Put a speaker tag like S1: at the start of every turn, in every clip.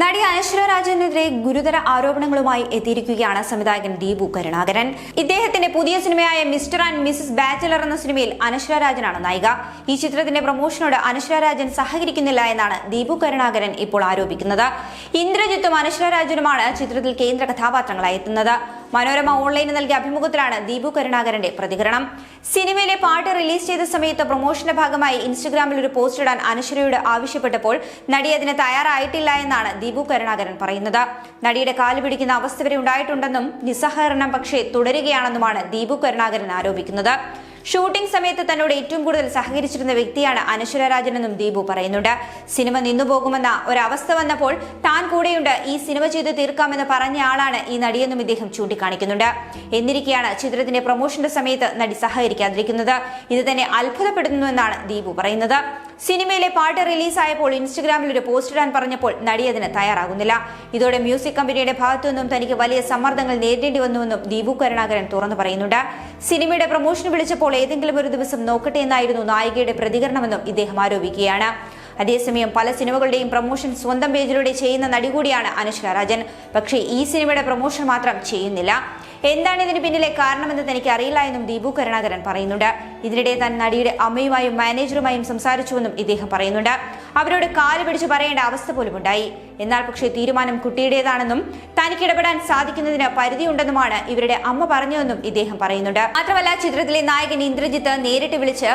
S1: നടി അനശ്വര രാജനെതിരെ ഗുരുതര ആരോപണങ്ങളുമായി എത്തിയിരിക്കുകയാണ് സംവിധായകൻ ദീപു കരുണാകരൻ. ഇദ്ദേഹത്തിന്റെ പുതിയ സിനിമയായ മിസ്റ്റർ ആൻഡ് മിസസ് ബാച്ചലർ എന്ന സിനിമയിൽ അനശ്വര രാജനാണ് നായിക. ഈ ചിത്രത്തിന്റെ പ്രൊമോഷനോട് അനശ്വര രാജൻ സഹകരിക്കുന്നില്ല എന്നാണ് ദീപു കരുണാകരൻ ഇപ്പോൾ ആരോപിക്കുന്നത്. ഇന്ദ്രജിത്തും അനശ്വര രാജനുമാണ് ചിത്രത്തിൽ കേന്ദ്ര കഥാപാത്രങ്ങളായി എത്തുന്നത്. മനോരമ ഓൺലൈന് നൽകിയ അഭിമുഖത്തിലാണ് ദീപു കരുണാകരന്റെ പ്രതികരണം. സിനിമയിലെ പാട്ട് റിലീസ് ചെയ്ത സമയത്ത് പ്രൊമോഷന്റെ ഭാഗമായി ഇൻസ്റ്റഗ്രാമിൽ ഒരു പോസ്റ്റ് ഇടാൻ അനശ്വരയോട് ആവശ്യപ്പെട്ടപ്പോൾ നടി അതിന് തയ്യാറായിട്ടില്ല എന്നാണ് ദീപു കരുണാകരൻ പറയുന്നത്. നടിയുടെ കാൽ പിടിക്കുന്ന അവസ്ഥ വരെ ഉണ്ടായിട്ടുണ്ടെന്നും നിസ്സഹകരണം പക്ഷേ തുടരുകയാണെന്നുമാണ് ദീപു കരുണാകരൻ ആരോപിക്കുന്നത്. ഷൂട്ടിംഗ് സമയത്ത് തന്നോട് ഏറ്റവും കൂടുതൽ സഹകരിച്ചിരുന്ന വ്യക്തിയാണ് അനശ്വര രാജനെന്നും ദീപു പറയുന്നുണ്ട്. സിനിമ നിന്നുപോകുമെന്ന ഒരവസ്ഥ വന്നപ്പോൾ താൻ കൂടെയുണ്ട്. ഈ സിനിമ ചെയ്ത് തീർക്കാമെന്ന് പറഞ്ഞ ആളാണ് ഈ നടിയെന്നും ഇദ്ദേഹം ചൂണ്ടിക്കാണിക്കുന്നുണ്ട്. എന്നിരിക്കെയാണ് ചിത്രത്തിന്റെ പ്രൊമോഷന്റെ സമയത്ത് നടി സഹകരിക്കാതിരിക്കുന്നത്. ഇത് തന്നെ അത്ഭുതപ്പെടുന്നുവെന്നാണ് ദീപു പറയുന്നത്. സിനിമയിലെ പാട്ട് റിലീസായപ്പോൾ ഇൻസ്റ്റഗ്രാമിൽ ഒരു പോസ്റ്റ് ഇടാൻ പറഞ്ഞപ്പോൾ നടി അതിന് തയ്യാറാകുന്നില്ല. ഇതോടെ മ്യൂസിക് കമ്പനിയുടെ ഭാഗത്തുനിന്നും തനിക്ക് വലിയ സമ്മർദ്ദങ്ങൾ നേരിടേണ്ടി വന്നുവെന്നും ദീപു കരുണാകരൻ തുറന്നു പറയുന്നുണ്ട്. സിനിമയുടെ പ്രൊമോഷൻ വിളിച്ചപ്പോൾ ഏതെങ്കിലും ഒരു ദിവസം നോക്കട്ടെ എന്നായിരുന്നു നായികയുടെ പ്രതികരണമെന്നും ഇദ്ദേഹം ആരോപിക്കുകയാണ്. അതേസമയം പല സിനിമകളുടെയും പ്രൊമോഷൻ സ്വന്തം പേജിലൂടെ ചെയ്യുന്ന നടി കൂടിയാണ് അനുഷ്ക രാജൻ. പക്ഷേ ഈ സിനിമയുടെ പ്രൊമോഷൻ മാത്രം ചെയ്യുന്നില്ല. എന്താണ് ഇതിന് പിന്നിലെ കാരണമെന്ന് തനിക്ക് അറിയില്ല എന്നും ദീപു കരുണാകരൻ പറയുന്നുണ്ട്. ഇതിനിടെ താൻ നടിയുടെ അമ്മയുമായും മാനേജറുമായും സംസാരിച്ചുവെന്നും ഇദ്ദേഹം പറയുന്നുണ്ട്. അവരോട് കാൽ പിടിച്ച് പറയേണ്ട അവസ്ഥ പോലും ഉണ്ടായി എന്നാൽ പക്ഷേ തീരുമാനം കുട്ടിയുടേതാണെന്നും തനിക്ക് ഇടപെടാൻ സാധിക്കുന്നതിന് പരിധിയുണ്ടെന്നുമാണ് ഇവരുടെ അമ്മ പറഞ്ഞതെന്നും ഇദ്ദേഹം പറയുന്നുണ്ട്. മാത്രമല്ല ചിത്രത്തിലെ നായകൻ ഇന്ദ്രജിത്ത് നേരിട്ട് വിളിച്ച്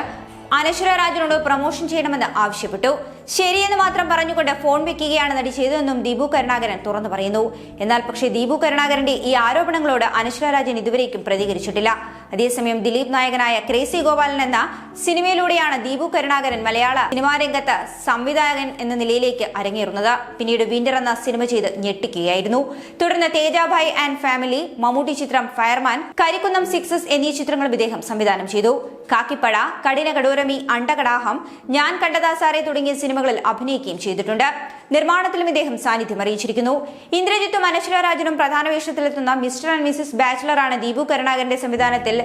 S1: അനശ്വര രാജനോട് പ്രൊമോഷൻ ചെയ്യണമെന്ന് ആവശ്യപ്പെട്ടു. ശരിയെന്ന് മാത്രം പറഞ്ഞുകൊണ്ട് ഫോൺ വെക്കുകയാണ് നടി ചെയ്തതെന്നും ദീപു കരുണാകരൻ തുറന്നു പറയുന്നു. എന്നാൽ പക്ഷേ ദീപു കരുണാകരന്റെ ഈ ആരോപണങ്ങളോട് അനശ്വര രാജൻ ഇതുവരേക്കും പ്രതികരിച്ചിട്ടില്ല. അതേസമയം ദിലീപ് നായകനായ ക്രേസി ഗോപാലൻ എന്ന സിനിമയിലൂടെയാണ് ദീപു കരുണാകരൻ മലയാള സിനിമാ രംഗത്ത് സംവിധായകൻ എന്ന നിലയിലേക്ക് അരങ്ങേറുന്നത്. പിന്നീട് വിന്റർ എന്ന സിനിമ ചെയ്ത് ഞെട്ടിക്കുകയായിരുന്നു. തുടർന്ന് തേജാഭായ് ആൻഡ് ഫാമിലി മമ്മൂട്ടി ചിത്രം ഫയർമാൻ കരിക്കുന്നം സിക്സസ് എന്നീ ചിത്രങ്ങളും ഇദ്ദേഹം സംവിധാനം ചെയ്തു. കാക്കിപ്പഴ കഠിന കടൂരമി അണ്ടകടാഹം ഞാൻ കണ്ടതാ തുടങ്ങിയ തുടങ്ങിയ സിനിമകളിൽ അഭിനയിക്കുകയും ചെയ്തിട്ടുണ്ട്. നിർമ്മാണത്തിലും ഇദ്ദേഹം സാന്നിധ്യം അറിയിച്ചിരിക്കുന്നു. ഇന്ദ്രജിത്തും അനശ്വര രാജനും പ്രധാന വേഷത്തിലെത്തുന്ന മിസ്റ്റർ ആൻഡ് മിസസ് ബാച്ചിലറാണ് ദീപു കരുണാകരന്റെ സംവിധാനത്തിൽ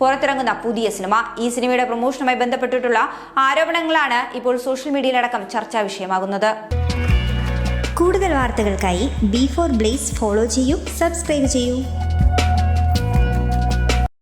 S1: പുറത്തിറങ്ങുന്ന പുതിയ സിനിമ. ഈ സിനിമയുടെ പ്രൊമോഷനുമായി ബന്ധപ്പെട്ടിട്ടുള്ള ആരോപണങ്ങളാണ് ഇപ്പോൾ സോഷ്യൽ മീഡിയയിലടക്കം ചർച്ചാ വിഷയമാകുന്നത്.
S2: കൂടുതൽ വാർത്തകൾക്കായി ബി ഫോർ ബ്ലേസ് ഫോളോ ചെയ്യൂ സബ്സ്ക്രൈബ് ചെയ്യൂ.